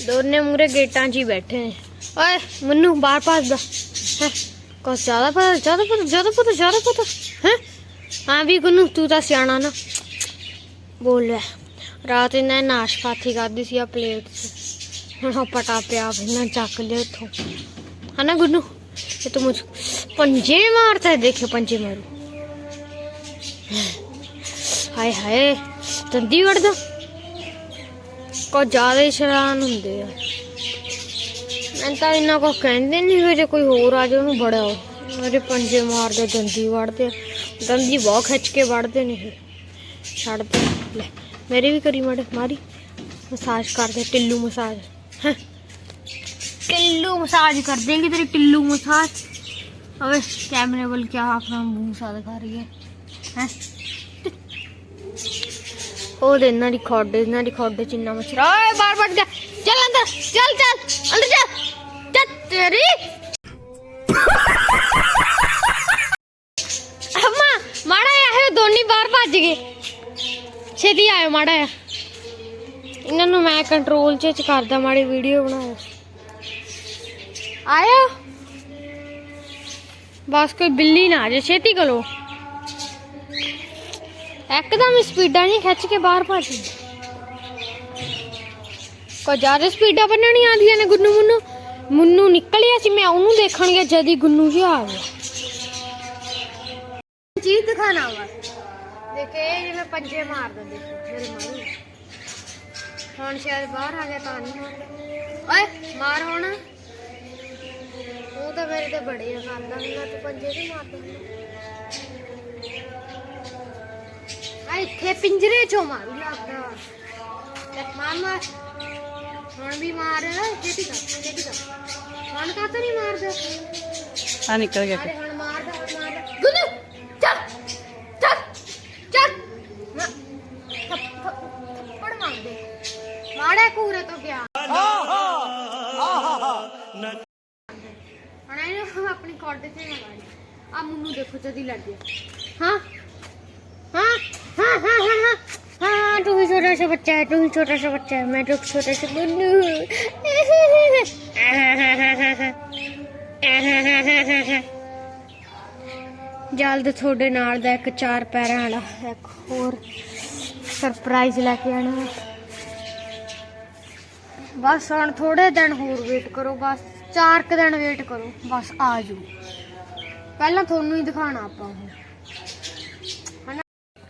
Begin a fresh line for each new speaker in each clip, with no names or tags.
ਦੋਨੇ ਮੂਰੇ ਗੇਟਾਂ 'ਚ ਹੀ ਬੈਠੇ ਨੇ ਓਏ ਮੰਨੂ ਬਾਹਰ ਭੱਜਦਾ ਹੈ ਕੋ ਜ਼ਿਆਦਾ ਪਤਾ ਜ਼ਿਆਦਾ ਪਤਾ ਜ਼ਿਆਦਾ ਪਤਾ ਜ਼ਿਆਦਾ ਪਤਾ ਹੈ ਹਾਂ ਵੀ ਗੁੰਨੂ ਤੂੰ ਤਾਂ ਸਿਆਣਾ ਨਾ ਬੋਲ ਲੈ ਰਾਤ ਇਹਨਾਂ ਨੇ ਨਾਸ਼ਪਾਤੀ ਖਾਧੀ ਸੀ ਆ ਪਲੇਟ 'ਚ ਹੁਣ ਉਹ ਪਟਾ ਪਿਆ ਇਹਨਾਂ ਚੱਕ ਲਿਆ ਉੱਥੋਂ ਹਨਾ ਗੁੰਨੂ ਇਹ ਤੂੰ ਮੁਝ ਪੰਜੇ ਮਾਰਤਾ ਹੈ ਦੇਖੇ ਪੰਜੇ ਮਾਰੂ ਹਾਏ ਹਾਏ ਦੰਦੀ ਵੜਦਾ ਕੋ ਜ਼ਿਆਦਾ ਹੀ ਸ਼ਰਾਨ ਹੁੰਦੇ ਆ ਮੈਂ ਤਾਂ ਇੰਨਾ ਕੋ ਕਹਿੰਦੇ ਨਹੀਂ ਵੀ ਜੇ ਕੋਈ ਹੋਰ ਆ ਜਾ ਉਹਨੂੰ ਬੜਾ ਮੇਰੇ ਪੰਜੇ ਮਾਰਦੇ ਦੰਦੀ ਵੜਦੇ ਆ। ਦੰਦੀ ਬਹੁਤ ਖਿੱਚ ਕੇ ਵੜਦੇ ਨੇ ਇਹ ਛੱਡ ਦੇ ਲੈ ਮੇਰੀ ਵੀ ਕਰੀ ਮੜ ਮਾਰੀ ਮਸਾਜ ਕਰਦੇ ਟਿੱਲੂ ਮਸਾਜ ਹੈਂ। ਟਿੱਲੂ ਮਸਾਜ ਕਰ ਦੇਂਗੇ ਤੇਰੀ ਟਿੱਲੂ ਮਸਾਜ ਅਵੇ ਕੈਮਰੇ ਵੱਲ ਕੀ ਆਪਣਾ ਮੂੰਹ ਸਾ ਦਿਖਾ ਰਹੀ ਹੈ ਹੈ ਉਹ ਦੇ ਇਹਨਾਂ ਦੀ ਖੋਡੇ ਇਹਨਾਂ ਦੀ ਖੋਡੇ ਚ ਮਛਰਾ ਓਏ ਬਾਰ ਬਾਰ ਜਾ। ਚੱਲ ਅੰਦਰ, ਚੱਲ ਚੱਲ, ਅੰਦਰ ਚੱਲ। ਚੱਲ ਤੇਰੀ। ਅਮਾ, ਮਾੜਾ ਆਇਆ ਦੋਨੀ ਬਾਹਰ ਭੱਜ ਗਏ। ਛੇਤੀ ਆਇਓ, ਮਾੜਾ ਆ ਇਹਨਾਂ ਨੂੰ ਮੈਂ ਕੰਟਰੋਲ ਚ ਕਰਦਾ, ਮਾੜੀ ਵੀਡੀਓ ਬਣਾਓ ਆਇਆ ਬਸ ਕੋਈ ਬਿੱਲੀ ਨਾ ਆ ਜਾਏ, ਛੇਤੀ ਕਰੋ। ਇੱਕਦਮ ਸਪੀਡਾਂ ਨਹੀਂ ਖਿੱਚ ਕੇ ਬਾਹਰ ਭੱਜ ਕੋ ਜ਼ਿਆਦਾ ਸਪੀਡਾਂ ਬੰਨਣੀ ਆਉਂਦੀਆਂ ਨੇ ਗੁੰਨੂ ਮੁੰਨੂ ਮੁੰਨੂ ਨਿਕਲਿਆ ਸੀ ਮੈਂ ਉਹਨੂੰ ਦੇਖਣ ਗਿਆ ਜਦ ਹੀ ਗੁੰਨੂ ਜਿਹਾ ਆ ਗਿਆ ਚੀਜ਼ ਦਿਖਾਣਾ ਵਾ ਦੇਖੇ ਇਹ ਜਿਵੇਂ ਪੰਜੇ ਮਾਰਦਾ ਦੇਖੋ ਮੇਰੇ ਮਾਰੂ ਹੁਣ ਸ਼ਾਇਦ ਬਾਹਰ ਆ ਗਿਆ ਤਾਂ ਨਹੀਂ ਮਾਰਦਾ ਓਏ ਮਾਰ ਹੁਣ ਉਹ ਤਾਂ ਮੇਰੇ ਤੇ ਬੜੇ ਆ ਕਰਦਾ ਹੁੰਦਾ ਤੂੰ ਪੰਜੇ ਤੇ ਮਾਰਦਾ ਹੁੰਦਾ ਆ ਇੱਥੇ ਪਿੰਜਰੇ ਚੋਂ ਮਾਰੂ ਲੱਗਦਾ ਤੇ ਮਾਮਾ ਹੁਣ ਵੀ ਮਾਰ। ਛੇਤੀ ਕਰ ਛੇਤੀ ਕਰ। ਹੁਣ ਕਾ ਨਹੀਂ ਮਾਰਦਾ।
ਆ ਨਿਕਲ ਗਿਆ
ਅਰੇ ਹੁਣ ਮਾਰਦਾ ਮਾਰਦਾ ਗੁੱਲੂ ਚੱਲ ਚੱਲ ਚੱਲ। ਥੱਪੜ ਮਾਰਦੇ। ਮਾੜੇ ਕੂਰੇ ਤੋਂ ਗਿਆ। ਹੁਣ ਇਹਨੂੰ ਆਪਣੀ ਕੋਡੇ ਤੇ ਮਾਰੀ ਆ ਮੁੰਨੂ ਦੇਖੋ ਜਦੀ ਲੜ ਗਿਆ। ਹਾਂ। हाँ हाँ हाँ हाँ हाँ तू ही छोटा सा बच्चा है तू ही छोटा सा बच्चा है मैं तो छोटा सा बुन्नू ਜਲਦ ਤੁਹਾਡੇ ਨਾਲ ਦਾ ਇੱਕ ਚਾਰ ਪੈਰਾਂ ਵਾਲਾ ਇੱਕ ਹੋਰ ਸਰਪ੍ਰਾਈਜ਼ ਲੈ ਕੇ ਆਣਾ ਹੈ। ਬਸ ਹੁਣ ਥੋੜੇ ਦਿਨ ਹੋਰ ਵੇਟ ਕਰੋ ਬਸ ਚਾਰ ਕੁ ਦਿਨ ਵੇਟ ਕਰੋ ਬਸ ਆ ਜਾਓ ਪਹਿਲਾਂ ਤੁਹਾਨੂੰ ਹੀ ਦਿਖਾਣਾ ਆਪਾਂ ਹੁਣ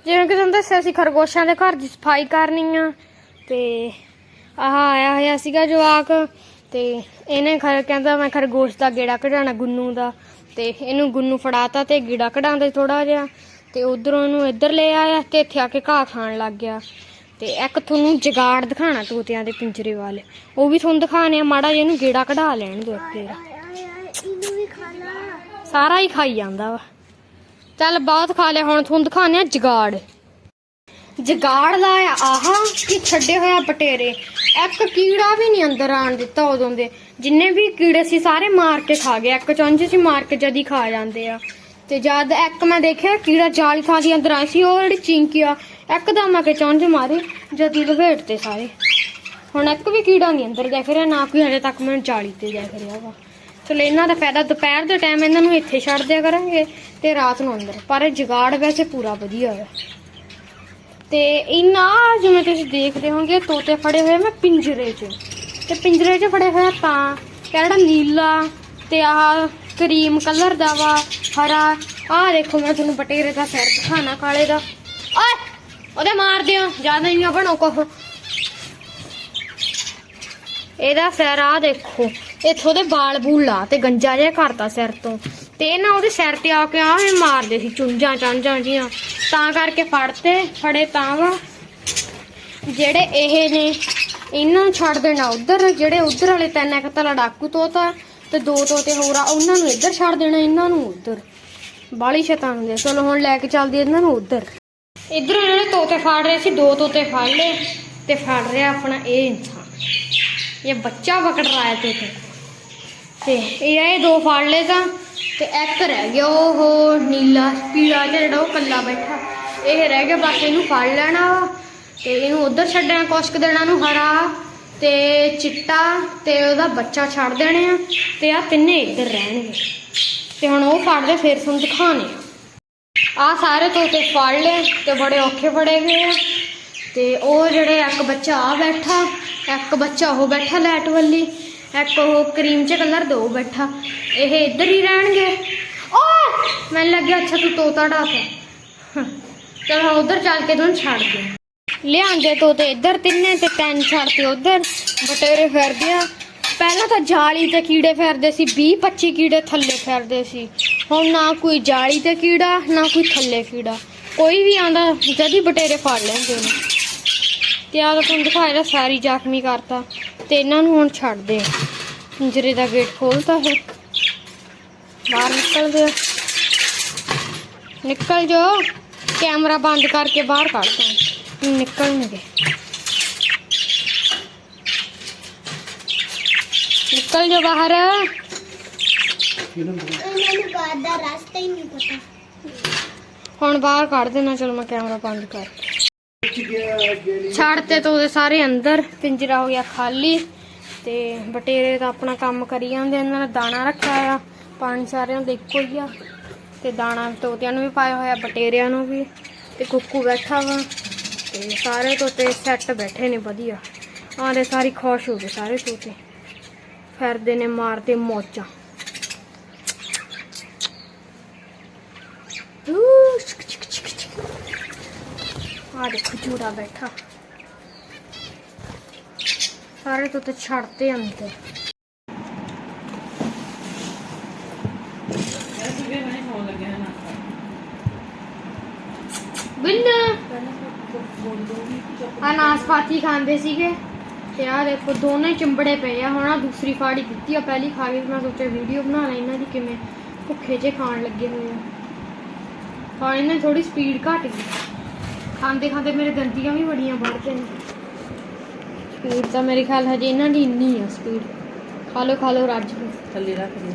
ਜਿਵੇਂ ਕਿ ਤੁਹਾਨੂੰ ਦੱਸਿਆ ਸੀ ਖਰਗੋਸ਼ਾਂ ਦੇ ਘਰ ਦੀ ਸਫ਼ਾਈ ਕਰਨੀ ਆ। ਤੇ ਆਹ ਆਇਆ ਹੋਇਆ ਸੀਗਾ ਜਵਾਕ ਤੇ ਇਹਨੇ ਖਰ ਕਹਿੰਦਾ ਮੈਂ ਖਰਗੋਸ਼ ਦਾ ਗੇੜਾ ਕਢਾਣਾ ਗੁੰਨੂ ਦਾ। ਤੇ ਇਹਨੂੰ ਗੁੰਨੂ ਫੜਾਤਾ ਤੇ ਗੇੜਾ ਕਢਾਉਂਦੇ ਥੋੜਾ ਜਿਹਾ। ਤੇ ਉਧਰੋਂ ਇਹਨੂੰ ਇੱਧਰ ਲੈ ਆਇਆ ਤੇ ਇੱਥੇ ਆ ਕੇ ਘਾਹ ਖਾਣ ਲੱਗ ਗਿਆ। ਤੇ ਇੱਕ ਤੁਹਾਨੂੰ ਜਗਾੜ ਦਿਖਾਣਾ ਤੋਤਿਆਂ ਦੇ ਪਿੰਜਰੇ ਵਾਲੇ। ਉਹ ਵੀ ਤੁਹਾਨੂੰ ਦਿਖਾਣੇ ਆ ਮਾੜਾ ਜਿਹਾ ਇਹਨੂੰ ਗੇੜਾ ਕਢਾ ਲੈਣ ਦਿਓ
ਖਾਣਾ
ਸਾਰਾ ਹੀ ਖਾਈ ਜਾਂਦਾ ਵਾ। ਚੱਲ ਬਹੁਤ ਖਾ ਲਿਆ, ਹੁਣ ਤੁਹਾਨੂੰ ਦਿਖਾਉਂਦੇ ਆ ਜਗਾੜ। ਜਗਾੜ ਦਾ ਆਹਾ ਕੀ ਛੱਡੇ ਹੋਇਆ ਬਟੇਰੇ। ਇੱਕ ਕੀੜਾ ਵੀ ਨਹੀਂ ਅੰਦਰ ਆਣ ਦਿੱਤਾ ਉਦੋਂ ਦੇ। ਜਿੰਨੇ ਵੀ ਕੀੜੇ ਸੀ ਸਾਰੇ ਮਾਰ ਕੇ ਖਾ ਗਏ। ਇੱਕ ਚੁੰਝ ਸੀ ਮਾਰ ਕੇ ਜਦੀ ਖਾ ਜਾਂਦੇ ਆ। ਤੇ ਜਦ ਇੱਕ ਮੈਂ ਦੇਖਿਆ, ਕੀੜਾ ਜਾਲੀ ਥਾਂ ਦੀ ਅੰਦਰ ਆਇਆ ਸੀ, ਉਹ ਜਿਹੜੀ ਚਿੰਕੀ ਆ ਇੱਕਦਮ ਆ ਕੇ ਚੁੰਝ ਮਾਰੀ, ਜਦੀ ਲਵੇਟ ਤੇ ਸਾਰੇ। ਹੁਣ ਇੱਕ ਵੀ ਕੀੜਾ ਨਹੀਂ ਅੰਦਰ ਦੇਖ ਰਿਹਾ ਨਾ ਕੋਈ ਹਜੇ ਤੱਕ ਮੈਨੂੰ ਜਾਲੀ ਤੇ ਦੇਖ ਰਿਹਾ ਵਾ। ਚਲੋ, ਇਹਨਾਂ ਦਾ ਫਾਇਦਾ ਦੁਪਹਿਰ ਦੇ ਟਾਈਮ ਇਹਨਾਂ ਨੂੰ ਇੱਥੇ ਛੱਡ ਦਿਆ ਕਰਾਂਗੇ। ਤੇ ਰਾਤ ਨੂੰ ਅੰਦਰ। ਪਰ ਇਹ ਜਗਾੜ ਵੈਸੇ ਪੂਰਾ ਵਧੀਆ ਹੈ। ਤੇ ਇਹਨਾਂ ਜਿਵੇਂ ਤੁਸੀਂ ਦੇਖਦੇ ਹੋਗੇ ਤੋਤੇ ਫੜੇ ਹੋਏ ਮੈਂ ਪਿੰਜਰੇ 'ਚ। ਤੇ ਪਿੰਜਰੇ 'ਚ ਫੜੇ ਹੋਏ ਤਾਂ ਤੇ ਨੀਲਾ ਤੇ ਆਹ ਕਰੀਮ ਕਲਰ ਦਾ ਵਾ, ਹਰਾ। ਆਹ ਦੇਖੋ ਮੈਂ ਤੁਹਾਨੂੰ ਬਟੇਰੇ ਦਾ ਸਿਰ ਦਿਖਾਣਾ ਕਾਲੇ ਦਾ। ਓਏ, ਉਹਦੇ ਮਾਰ ਦਿਓ ਜ਼ਿਆਦਾ ਨਹੀਂ ਬਣੋ ਕੋਹ ਇਹਦਾ ਸਿਰ ਆ ਦੇਖੋ, ਇੱਥੋਂ ਦੇ ਵਾਲ ਬੂਲ ਲਾ ਤੇ ਗੰਜਾ ਜਿਹਾ ਕਰਤਾ ਸਿਰ ਤੋਂ। ਤੇ ਇਹ ਨਾ ਉਹਦੇ ਸਿਰ ਤੇ ਆ ਕੇ ਆਵੇਂ ਮਾਰਦੇ ਸੀ, ਚੁੰਝਾਂ ਚਾਂਝਾਂ ਜੀਆਂ। ਤਾਂ ਕਰਕੇ ਫੜਤੇ, ਫੜੇ ਤਾਂ ਵਾ। ਜਿਹੜੇ ਇਹ ਨੇ, ਇਹਨਾਂ ਨੂੰ ਛੱਡ ਦੇਣਾ ਉਧਰ, ਜਿਹੜੇ ਉਧਰ ਵਾਲੇ ਤਿੰਨ ਇੱਕ ਤਾਂ ਲੜਾਕੂ ਤੋਤਾ ਤੇ ਦੋ ਤੋਤੇ ਹੋਰ ਆ, ਉਹਨਾਂ ਨੂੰ ਇੱਧਰ ਛੱਡ ਦੇਣਾ, ਇਹਨਾਂ ਨੂੰ ਉਧਰ। ਬਾਲੀ ਸ਼ੈਤਾਨ ਦੇ ਚਲੋ ਹੁਣ ਲੈ ਕੇ ਚੱਲਦੀ ਇਹਨਾਂ ਨੂੰ ਉਧਰ। ਇੱਧਰ ਇਹਨਾਂ ਨੇ ਤੋਤੇ ਫਾੜ ਰਹੇ ਸੀ, ਦੋ ਤੋਤੇ ਫੜ ਲਏ ਤੇ ਫੜ ਰਿਹਾ ਆਪਣਾ ਇਹ ਇਨਸਾਨ। ਇਹ ਬੱਚਾ ਪਕੜ ਰਿਹਾ ਹੈ ਤੋਤੇ ਤੇ। ਇਹ ਇਹ ਦੋ ਫੜ ਲਏ ਤਾਂ ਤੇ ਇੱਕ ਰਹਿ ਗਿਆ ਉਹ ਨੀਲਾ, ਪੀਲਾ ਜਿਹੜਾ ਉਹ ਕੱਲਾ ਬੈਠਾ। ਇਹ ਰਹਿ ਗਿਆ, ਬਸ ਇਹਨੂੰ ਫੜ ਲੈਣਾ ਵਾ ਤੇ ਇਹਨੂੰ ਉਧਰ ਛੱਡਣਾ ਕੁਛ ਦੇਣਾ ਨੂੰ ਹਰਾ ਤੇ ਚਿੱਟਾ ਤੇ ਉਹਦਾ ਬੱਚਾ ਛੱਡ ਦੇਣੇ ਆ ਤੇ ਆ ਤਿੰਨੇ ਇੱਧਰ ਰਹਿਣਗੇ। ਤੇ ਹੁਣ ਉਹ ਫੜਦੇ, ਫਿਰ ਤੁਹਾਨੂੰ ਦਿਖਾਣੇ ਆ। ਆ ਸਾਰੇ ਤੋਤੇ ਫੜ ਲਏ ਤੇ ਬੜੇ ਔਖੇ ਫੜੇ ਗਏ ਆ। ਤੇ ਉਹ ਜਿਹੜੇ ਇੱਕ ਬੱਚਾ ਆ ਬੈਠਾ, ਇੱਕ ਬੱਚਾ ਉਹ ਬੈਠਾ ਲੈਟ ਵੱਲੀ ਇੱਕ ਉਹ ਕਰੀਮ ਚ ਕਲਰ ਦੋ ਬੈਠਾ। ਇਹ ਇੱਧਰ ਹੀ ਰਹਿਣਗੇ। ਓ ਮੈਨੂੰ ਲੱਗਿਆ ਅੱਛਾ ਤੂੰ ਤੋਤਾ ਢਾਤਾ ਚਲ ਹੁਣ ਉਧਰ ਚੱਲ ਕੇ ਤੁਹਾਨੂੰ ਛੱਡ ਦੇ ਲਿਆਂਦੇ ਤੋਤੇ ਇੱਧਰ ਤਿੰਨੇ ਤੇ ਤਿੰਨ ਛੱਡਤੇ ਉਧਰ। ਬਟੇਰੇ ਫਿਰਦੇ ਆ ਪਹਿਲਾਂ ਤਾਂ ਜਾਲੀ ਤੇ ਕੀੜੇ ਫਿਰਦੇ ਸੀ 20 25 ਕੀੜੇ ਥੱਲੇ ਫਿਰਦੇ ਸੀ। ਹੁਣ ਨਾ ਕੋਈ ਜਾਲੀ ਤੇ ਕੀੜਾ, ਨਾ ਕੋਈ ਥੱਲੇ ਕੀੜਾ। ਕੋਈ ਵੀ ਆਂਦਾ ਜਦੀ ਬਟੇਰੇ ਫੜ ਲੈਂਦੇ ਨੇ। ਤੇ ਆਹ ਤਾਂ ਤੁਹਾਨੂੰ ਦਿਖਾਇਆ, ਸਾਰੀ ਜ਼ਖਮੀ ਕਰਤਾ। ਤੇ ਇਹਨਾਂ ਨੂੰ ਹੁਣ ਛੱਡਦੇ ਆ ਪਿੰਜਰੇ ਦਾ ਗੇਟ ਖੋਲਤਾ ਹੈ ਬਾਹਰ ਨਿਕਲਦੇ ਆ। ਨਿਕਲ ਜੋ। ਕੈਮਰਾ ਬੰਦ ਕਰਕੇ ਬਾਹਰ ਕੱਢ ਦੋ। ਨਿਕਲਣਗੇ। ਨਿਕਲ ਜੋ ਬਾਹਰ।
ਮੈਨੂੰ ਘਰ ਦਾ ਰਸਤਾ ਹੀ ਨਹੀਂ ਪਤਾ।
ਹੁਣ ਬਾਹਰ ਕੱਢ ਦੇਣਾ। ਚਲੋ ਮੈਂ ਕੈਮਰਾ ਬੰਦ ਕਰ ਛੱਡ ਤੇ ਤਾਂ ਉਹਦੇ ਸਾਰੇ ਅੰਦਰ, ਪਿੰਜਰਾ ਹੋ ਗਿਆ ਖਾਲੀ, ਤੇ ਬਟੇਰੇ ਦਾ ਆਪਣਾ ਕੰਮ ਕਰੀ ਜਾਂਦੇ ਇਹਨਾਂ ਨੇ ਦਾਣਾ ਰੱਖਿਆ ਆ ਪਾਣੀ ਸਾਰਿਆਂ ਦਾ ਇੱਕੋ ਹੀ ਆ, ਤੇ ਦਾਣਾ ਤੋਤਿਆਂ ਨੂੰ ਵੀ ਪਾਇਆ ਹੋਇਆ, ਬਟੇਰਿਆਂ ਨੂੰ ਵੀ, ਤੇ ਕੁੱਕੂ ਬੈਠਾ ਵਾ, ਤੇ ਸਾਰੇ ਤੋਤੇ ਸੈੱਟ ਬੈਠੇ ਨੇ, ਵਧੀਆ। ਆਂਦੇ ਸਾਰੀ ਖੁਸ਼ ਹੋ ਗਏ ਸਾਰੇ ਤੋਤੇ। ਫਿਰਦੇ ਨੇ ਮਾਰਦੇ ਮੌਜਾਂ ਜੂੜਾ ਬੈਠਾ। ਸਾਰੇ ਤੋਤੇ ਛੱਡਤੇ ਅੰਦਰ ਬਿੰਨ। ਆ ਨਾਸਪਾਤੀ ਖਾਂਦੇ ਸੀਗੇ। ਤੇ ਆ ਦੇਖੋ ਦੋਨੇ ਚਿੰਬੜੇ ਪਏ ਆ। ਹੁਣ ਆ ਦੂਸਰੀ ਫਾੜੀ ਦਿੱਤੀ ਆ ਪਹਿਲੀ ਖਾ ਕੇ ਮੈਂ ਸੋਚਿਆ ਵੀਡੀਓ ਬਣਾ ਲਾਂ ਇਹਨਾਂ ਦੀ ਕਿਵੇਂ ਭੁੱਖੇ ਜੇ ਖਾਣ ਲੱਗੇ ਹੋਏ ਆ। ਹਾਂ ਇਹਨਾਂ ਥੋੜੀ ਸਪੀਡ ਘਟ ਗਈ। ਖਾਂਦੇ ਖਾਂਦੇ ਮੇਰੇ ਦੰਦੀਆਂ ਵੀ ਬੜੀਆਂ ਵੱਧਦੇ ਨੇ ਸਪੀਡ ਤਾਂ ਮੇਰੇ ਖਿਆਲ ਹਜੇ ਇਹਨਾਂ ਦੀ ਇੰਨੀ ਆ ਸਪੀਡ ਖਾ ਲੋ ਖਾ ਲੋ ਰੱਜ ਕੇ
ਥੱਲੇ ਰੱਖ ਦੇ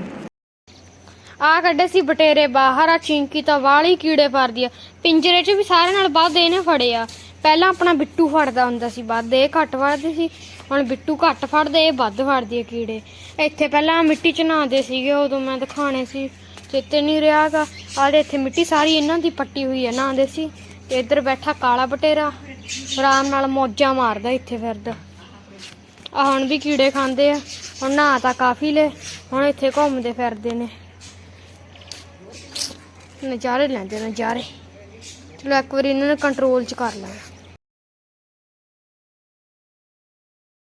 ਆ ਕੱਢੇ ਸੀ ਬਟੇਰੇ ਬਾਹਰ ਆ ਚਿੰਕੀ ਤਾਂ ਵਾਲੀ ਕੀੜੇ ਫੜਦੀ ਆ। ਪਿੰਜਰੇ 'ਚ ਵੀ ਸਾਰੇ ਨਾਲ ਵੱਧ ਇਹਨੇ ਫੜੇ ਆ। ਪਹਿਲਾਂ ਆਪਣਾ ਬਿੱਟੂ ਫੜਦਾ ਹੁੰਦਾ ਸੀ ਵੱਧ ਇਹ ਘੱਟ ਫੜਦੇ ਸੀ। ਹੁਣ ਬਿੱਟੂ ਘੱਟ ਫੜਦੇ ਇਹ ਵੱਧ ਫੜਦੀ ਆ ਕੀੜੇ। ਇੱਥੇ ਪਹਿਲਾਂ ਮਿੱਟੀ 'ਚ ਨਹਾਉਂਦੇ ਸੀਗੇ ਉਦੋਂ ਮੈਂ ਦਿਖਾਣੇ ਸੀ। ਚੇਤੇ ਨਹੀਂ ਰਿਹਾਗਾ ਆਲੇ ਇੱਥੇ ਮਿੱਟੀ ਸਾਰੀ ਇਹਨਾਂ ਦੀ ਪੱਟੀ ਹੋਈ ਆ ਨਹਾਉਂਦੇ ਸੀ। ਤੇ ਇੱਧਰ ਬੈਠਾ ਕਾਲਾ ਬਟੇਰਾ, ਆਰਾਮ ਨਾਲ ਮੌਜਾਂ ਮਾਰਦਾ ਇੱਥੇ ਫਿਰਦਾ। ਆ ਹੁਣ ਵੀ ਕੀੜੇ ਖਾਂਦੇ ਆ, ਹੁਣ ਨਹਾ ਤਾਂ ਕਾਫੀ ਲੈ ਹੁਣ ਇੱਥੇ ਘੁੰਮਦੇ ਫਿਰਦੇ ਨੇ। ਨਜ਼ਾਰੇ ਲੈਂਦੇ ਨਜ਼ਾਰੇ। ਚਲੋ ਇੱਕ ਵਾਰੀ ਇਹਨਾਂ ਨੂੰ ਕੰਟਰੋਲ ਚ ਕਰ ਲਾਂ।